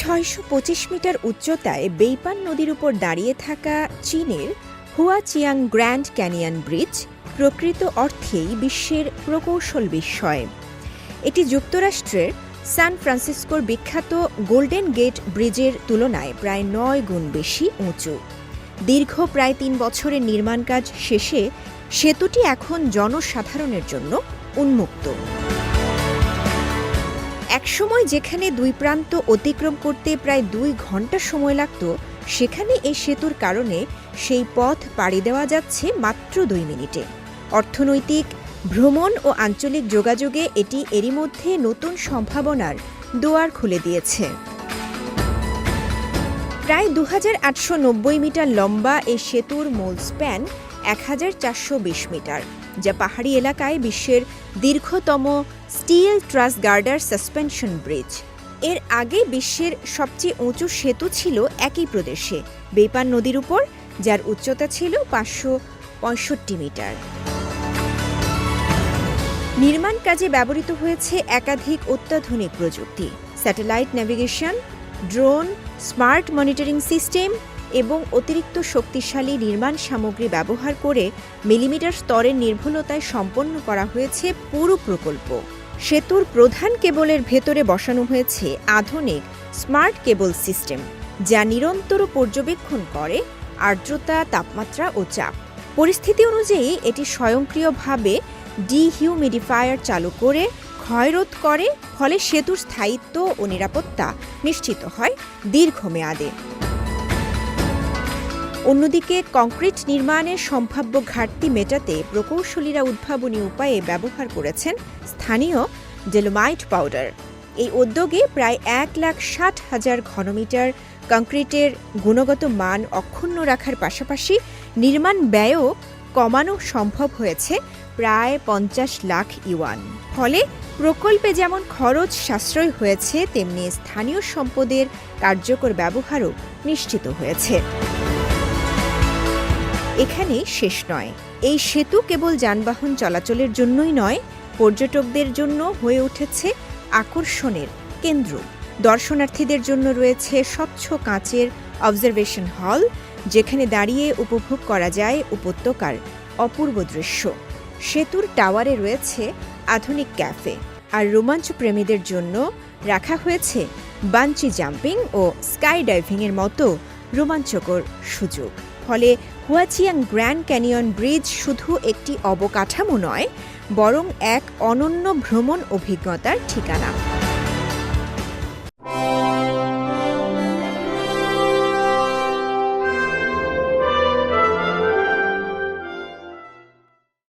ছয়শো পঁচিশ মিটার উচ্চতায় বেইপান নদীর উপর দাঁড়িয়ে থাকা চীনের হুয়াচিয়াং গ্র্যান্ড ক্যানিয়ন ব্রিজ প্রকৃত অর্থেই বিশ্বের প্রকৌশল বিস্ময়। এটি যুক্তরাষ্ট্রের সান ফ্রান্সিসকোর বিখ্যাত গোল্ডেন গেট ব্রিজের তুলনায় প্রায় নয় গুণ বেশি উঁচু। দীর্ঘ প্রায় তিন বছরের নির্মাণ কাজ শেষে সেতুটি এখন জনসাধারণের জন্য উন্মুক্ত। একসময় যেখানে দুই প্রান্ত অতিক্রম করতে প্রায় দুই ঘণ্টা সময় লাগত, সেখানে এই সেতুর কারণে সেই পথ পাড়ি দেওয়া যাচ্ছে মাত্র দুই মিনিটে। অর্থনৈতিক, ভ্রমণ ও আঞ্চলিক যোগাযোগে এটি এরই মধ্যে নতুন সম্ভাবনার দুয়ার খুলে দিয়েছে। প্রায় দু হাজার আটশো নব্বই মিটার লম্বা এই সেতুর মূল স্প্যান এক হাজার চারশো বিশ মিটার। যা পাহাড়ি এলাকায় বিশ্বের দীর্ঘতম steel truss girder suspension bridge. এর আগে বিশ্বের সবচেয়ে উঁচু সেতু ছিল একই প্রদেশে বেপান নদীর উপর, যার উচ্চতা ছিল পাঁচশো পঁয়ষট্টি মিটার। নির্মাণ কাজে ব্যবহৃত হয়েছে একাধিক অত্যাধুনিক প্রযুক্তি, satellite navigation drone, smart monitoring system এবং অতিরিক্ত শক্তিশালী নির্মাণ সামগ্রী ব্যবহার করে মিলিমিটার স্তরের নির্ভুলতায় সম্পন্ন করা হয়েছে পুরো প্রকল্প। সেতুর প্রধান কেবলের ভেতরে বসানো হয়েছে আধুনিক স্মার্ট কেবল সিস্টেম, যা নিরন্তর পর্যবেক্ষণ করে আর্দ্রতা, তাপমাত্রা ও চাপ। পরিস্থিতি অনুযায়ী এটি স্বয়ংক্রিয়ভাবে ডিহিউমিডিফায়ার চালু করে, ক্ষয়রোধ করে, ফলে সেতুর স্থায়িত্ব ও নিরাপত্তা নিশ্চিত হয় দীর্ঘমেয়াদে। অন্যদিকে, কংক্রিট নির্মাণের সম্ভাব্য ঘাটতি মেটাতে প্রকৌশলীরা উদ্ভাবনী উপায়ে ব্যবহার করেছেন স্থানীয় ডেলোমাইট পাউডার। এই উদ্যোগে প্রায় এক লাখ ষাট হাজার ঘনমিটার কংক্রিটের গুণগত মান অক্ষুণ্ণ রাখার পাশাপাশি নির্মাণ ব্যয়ও কমানো সম্ভব হয়েছে প্রায় পঞ্চাশ লাখ ইউয়ান। ফলে প্রকল্পে যেমন খরচ সাশ্রয় হয়েছে, তেমনি স্থানীয় সম্পদের কার্যকর ব্যবহারও নিশ্চিত হয়েছে। এখানে শেষ নয়। এই সেতু কেবল যানবাহন চলাচলের জন্যই নয়, পর্যটকদের জন্য হয়ে উঠেছে আকর্ষণের কেন্দ্র। দর্শনার্থীদের জন্য রয়েছে স্বচ্ছ কাঁচের অবজারভেশন হল যেখানে দাঁড়িয়ে উপভোগ করা যায় উপত্যকার অপূর্ব দৃশ্য। সেতুর টাওয়ারে রয়েছে আধুনিক ক্যাফে আর রোমাঞ্চ প্রেমীদের জন্য রাখা হয়েছে বাঞ্চি জাম্পিং ও স্কাই ডাইভিংয়ের মতো রোমাঞ্চকর সুযোগ। ফলে হুয়াচিয়াং গ্র্যান্ড ক্যানিয়ন ব্রিজ শুধু একটি অবকাঠামো নয় বরং এক অনন্য ভ্রমণ অভিজ্ঞতার ঠিকানা।